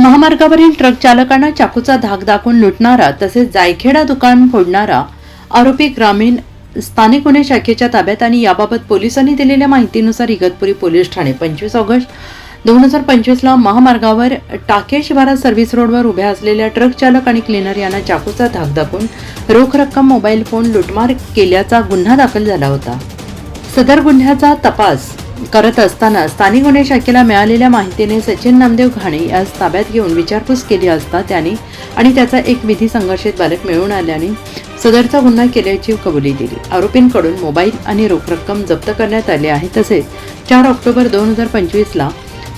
महामार्गावरील ट्रक चालकांना चाकूचा धाक दाखवून लुटणारा तसेच जायखेडा दुकान फोडणारा आरोपी ग्रामीण स्थानिक गुन्हे शाखेच्या ताब्यात आणि याबाबत पोलिसांनी दिलेल्या माहितीनुसार इगतपुरी पोलीस ठाणे पंचवीस ऑगस्ट दोन हजार पंचवीसला महामार्गावर टाके शिवारात सर्व्हिस रोडवर उभ्या असलेल्या ट्रक चालक आणि क्लिनर यांना चाकूचा धाक दाखवून रोख रक्कम मोबाईल फोन लुटमार केल्याचा गुन्हा दाखल झाला होता. सदर गुन्ह्याचा तपास करत असताना स्थानिक गुन्हे शाखेला मिळालेल्या माहितीने सचिन नामदेव घाणे यास ताब्यात घेऊन विचारपूस केली असता त्याने आणि त्याचा एक विधी संघर्षित बालक मिळून आल्याने सदरचा गुन्हा केल्याची कबुली दिली. आरोपींकडून मोबाईल आणि रोख रक्कम जप्त करण्यात आली आहे. तसेच चार ऑक्टोबर दोन हजार पंचवीसला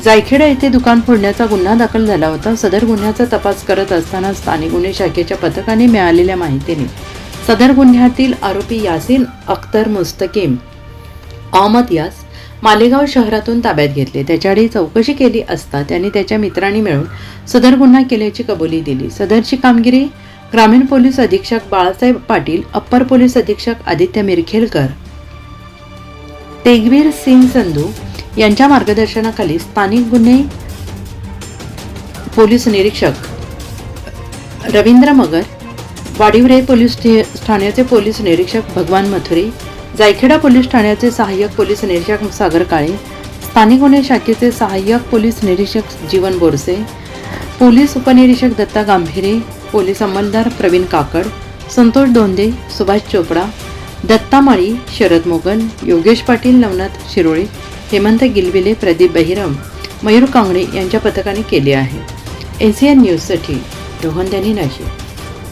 जायखेडा येथे दुकान फोडण्याचा गुन्हा दाखल झाला होता. सदर गुन्ह्याचा तपास करत असताना स्थानिक गुन्हे शाखेच्या पथकाने मिळालेल्या माहितीने सदर गुन्ह्यातील आरोपी यासिन अख्तर मुस्तकीम अहमद यास मालेगाव शहरातून ताब्यात घेतले. त्याच्याकडे चौकशी केली असता त्याने त्याच्या मित्रांनी मिळून सदर गुन्हा केल्याची कबुली दिली. सदरची कामगिरी ग्रामीण पोलीस अधीक्षक बाळासाहेब पाटील अप्पर पोलीस अधीक्षक आदित्य मिरखेलकर तेगवीर सिंग संधू यांच्या मार्गदर्शनाखाली स्थानिक गुन्हे पोलीस निरीक्षक रवींद्र मगर वाडिवरे पोलीस ठाण्याचे पोलीस निरीक्षक भगवान मथुरे जायखेडा पोलीस ठाण्याचे सहाय्यक पोलीस निरीक्षक सागर काळे स्थानिक गुन्हे शाखेचे सहाय्यक पोलीस निरीक्षक जीवन बोरसे पोलीस उपनिरीक्षक दत्ता गांभीरे पोलीस अंमलदार प्रवीण काकड संतोष दोंदे सुभाष चोपडा दत्ता माळी शरद मोगल योगेश पाटील नवनाथ शिरोळे हेमंत गिलविले प्रदीप बहिरम मयूर कांगणे यांच्या पथकाने केले आहे. एन सी एन न्यूजसाठी रोहन त्यांनी नाशिक.